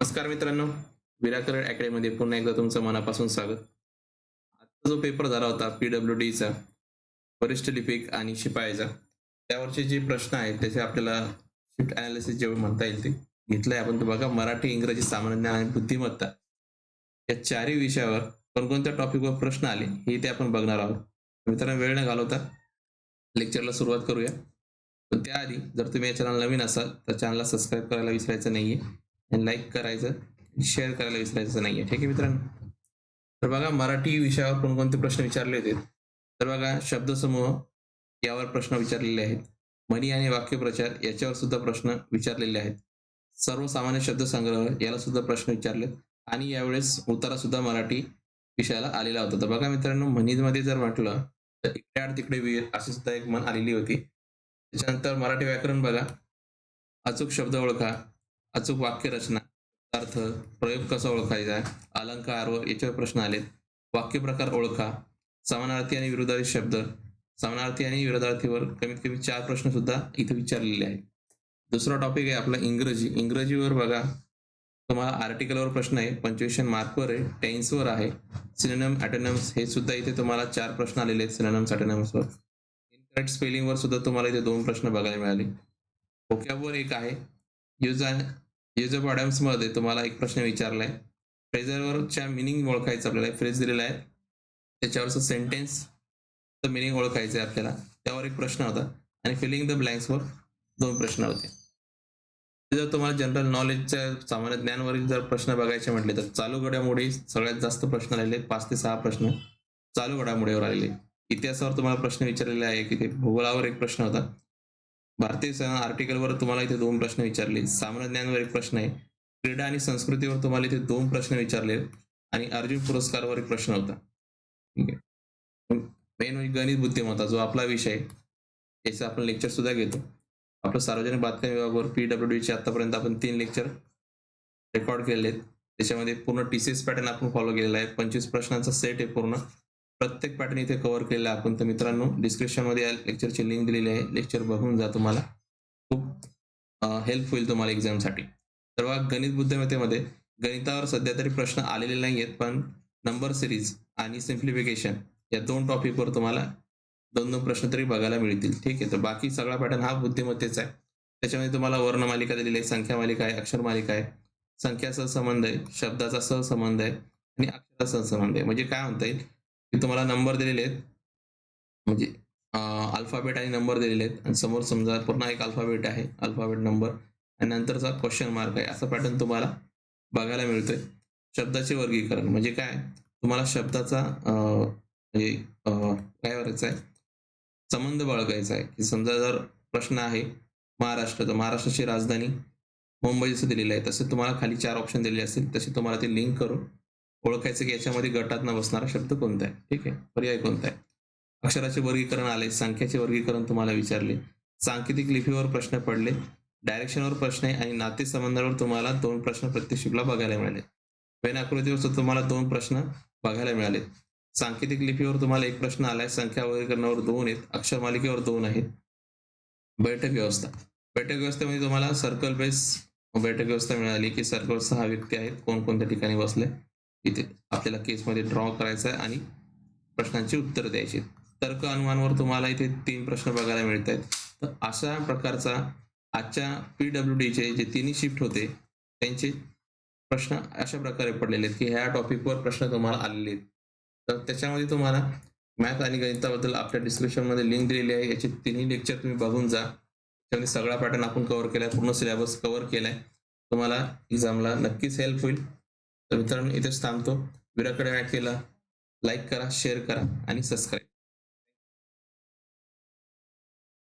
नमस्कार मित्रांनो विराकरण अकॅडमीमध्ये पुन्हा एकदा तुमचं मनापासून स्वागत. आजचा जो पेपर झाला होता पी डब्ल्यू डीचा वरिष्ठ लिपिक आणि शिपायाचा त्यावरचे जे प्रश्न आहेत त्याचे आपल्याला शिफ्ट अनालिसिस जेवढे म्हणता येईल ते घेतलंय. आपण बघा मराठी इंग्रजी सामान्य ज्ञान आणि बुद्धिमत्ता या चारही विषयावर कोणकोणत्या टॉपिकवर प्रश्न आले हे ते आपण बघणार आहोत. मित्रांनो वेळ न घालवता लेक्चरला सुरुवात करूया. पण त्याआधी जर तुम्ही या चॅनल नवीन असाल तर चॅनलला सबस्क्राईब करायला विसरायचं नाहीये. लाईक करायचं शेअर करायला विसरायचं नाहीये. ठीक आहे मित्रांनो? तर बघा मराठी विषयावर कोणकोणते प्रश्न विचारले होते तर बघा शब्दसमूह यावर प्रश्न विचारलेले आहेत. म्हणी आणि वाक्यप्रचार याच्यावर सुद्धा प्रश्न विचारलेले आहेत. सर्वसामान्य शब्दसंग्रह याला सुद्धा प्रश्न विचारलेत. आणि यावेळेस उतारा सुद्धा मराठी विषयाला आलेला होता. तर बघा मित्रांनो म्हणीमध्ये जर म्हटलं तर इकडे आड तिकडे वीर अशी सुद्धा एक म्हण आलेली होती. त्याच्यानंतर मराठी व्याकरण बघा. अचूक शब्द ओळखा. अचूक वाक्यरचना अर्थ प्रयोग कसा ओळखायचा अलंकार व याच्यावर प्रश्न आलेत. वाक्यप्रकार ओळखा. समानार्थी आणि विरोधार्थी शब्द. समानार्थी आणि विरोधार्थीवर कमीत कमी चार प्रश्न सुद्धा इथे विचारलेले आहेत. दुसरा टॉपिक आहे आपला इंग्रजी. इंग्रजीवर बघा. तुम्हाला आर्टिकलवर प्रश्न आहे. पंच्युएशन मार्कवर आहे. टेन्सवर आहे. सिनेनम अटेनम्स हे सुद्धा इथे तुम्हाला चार प्रश्न आलेले आहेत. सिनेनम्स अटेनम्सवर इनकरेक्ट स्पेलिंगवर सुद्धा तुम्हाला इथे दोन प्रश्न बघायला मिळाले. ओक्यावर एक आहे. युज अँड ऑफ अडॅम्समध्ये तुम्हाला एक प्रश्न विचारलाय. फ्रेझरवरच्या मिनिंग ओळखायचं आपल्याला फ्रेज दिलेला आहे. त्याच्यावरचं सेंटेन्स मिनिंग ओळखायचं आहे आपल्याला. त्यावर एक प्रश्न होता आणि फिलिंग द ब्लँक्सवर दोन प्रश्न होते. जर तुम्हाला जनरल नॉलेजच्या सामान्य ज्ञानवरील जर प्रश्न बघायचे म्हटले तर चालू घडामोडी सगळ्यात जास्त प्रश्न राहिले पाच ते सहा प्रश्न चालू घडामोडीवर आलेले. इतिहासावर तुम्हाला प्रश्न विचारलेले आहे की ते भूगोलावर एक प्रश्न होता. भारतीय सण आर्टिकलवर तुम्हाला इथे दोन प्रश्न विचारले. सामान्य ज्ञानवर एक प्रश्न आहे. क्रीडा आणि संस्कृतीवर तुम्हाला इथे दोन प्रश्न विचारले. आणि अर्जुन पुरस्कारवर एक प्रश्न होता. ठीक आहे. मेन म्हणजे गणित बुद्धिमत्ता जो आपला विषय आहे याचं आपण लेक्चर सुद्धा घेतो. आपलं सार्वजनिक बातम्या विभागावर पी डब्ल्यू डीचे आतापर्यंत आपण तीन लेक्चर रेकॉर्ड केलेले आहेत त्याच्यामध्ये पूर्ण टी सी एस पॅटर्न आपण फॉलो केलेला आहे. पंचवीस प्रश्नांचा सेट आहे पूर्ण. प्रत्येक पॅटर्न इथे कव्हर केलेला आपण तर मित्रांनो डिस्क्रिप्शनमध्ये या लेक्चरची लिंक दिलेली आहे. लेक्चर बघून जा तुम्हाला. खूप हेल्प होईल तुम्हाला एक्झामसाठी तर बघा गणित बुद्धिमत्तेमध्ये गणितावर सध्या तरी प्रश्न आलेले नाही आहेत पण नंबर सिरीज आणि सिम्प्लिफिकेशन या दोन टॉपिकवर तुम्हाला दोन दोन प्रश्न तरी बघायला मिळतील. ठीक आहे? तर बाकी सगळा पॅटर्न हा बुद्धिमत्तेचा आहे. त्याच्यामध्ये तुम्हाला वर्णमालिका दिलेली आहे संख्या मालिका आहे अक्षर मालिका आहे. संख्याचा संबंध आहे शब्दाचा सहसंबंध आहे आणि अक्षराचा सहसंबंध आहे. म्हणजे काय म्हणता येईल? की तुम्हाला नंबर दिलेले आहेत. म्हणजे अल्फाबेट आणि नंबर दिलेले आहेत. आणि समोर समजा पुन्हा एक अल्फाबेट आहे. अल्फाबेट नंबर आणि नंतरचा क्वेश्चन मार्क आहे. असा पॅटर्न तुम्हाला बघायला मिळतोय. शब्दाचे वर्गीकरण. म्हणजे काय? तुम्हाला शब्दाचा म्हणजे काय करायचं आहे संबंध बाळगायचा आहे. की समजा जर प्रश्न आहे महाराष्ट्र तर महाराष्ट्राची राजधानी मुंबई जसं दिलेलं आहे. तसे तुम्हाला खाली चार ऑप्शन दिलेले असतील. तसे तुम्हाला ते लिंक करून ओळखायचं की याच्यामध्ये गटात न बसणारा शब्द कोणता आहे? ठीक आहे. पर्याय कोणता आहे? अक्षराचे वर्गीकरण आले संख्याचे वर्गीकरण तुम्हाला विचारले सांकेतिक लिपीवर प्रश्न पडले डायरेक्शनवर प्रश्न आहे आणि नातेसंबंधावर तुम्हाला दोन प्रश्न प्रत्यक्षला बघायला मिळाले. वेन आकृतीवर तुम्हाला दोन प्रश्न बघायला मिळाले. सांकेतिक लिपीवर तुम्हाला एक प्रश्न आलाय संख्या वर्गीकरणावर दोन आहेत अक्षर मालिकेवर दोन आहेत. बैठक व्यवस्था. बैठक व्यवस्थेमध्ये तुम्हाला सर्कल बेस बैठक व्यवस्था मिळाली की सर्कल सहा व्यक्ती आहेत कोणकोणत्या ठिकाणी बसले? इथे आपल्याला केसमध्ये ड्रॉ करायचा आहे आणि प्रश्नांची उत्तरं द्यायची तर्क अनुमानवर तुम्हाला इथे तीन प्रश्न बघायला मिळत आहेत. तर अशा प्रकारचा आजच्या पी डब्ल्यू डीचे जे तिन्ही शिफ्ट होते त्यांचे प्रश्न अशा प्रकारे पडलेले आहेत की ह्या टॉपिकवर प्रश्न तुम्हाला आलेले आहेत. तर त्याच्यामध्ये तुम्हाला मॅथ आणि गणिताबद्दल आपल्या डिस्क्रिप्शनमध्ये लिंक दिलेली आहे. याचे तिन्ही लेक्चर तुम्ही बघून जा. त्यामध्ये सगळा पॅटर्न आपण कव्हर केला आहे पूर्ण सिलेबस कव्हर केलाय. तुम्हाला एक्झामला नक्कीच हेल्प होईल. तर मित्रांनो इथेच थांबतो. विराकडे केला? लाईक करा शेअर करा आणि सबस्क्राईब.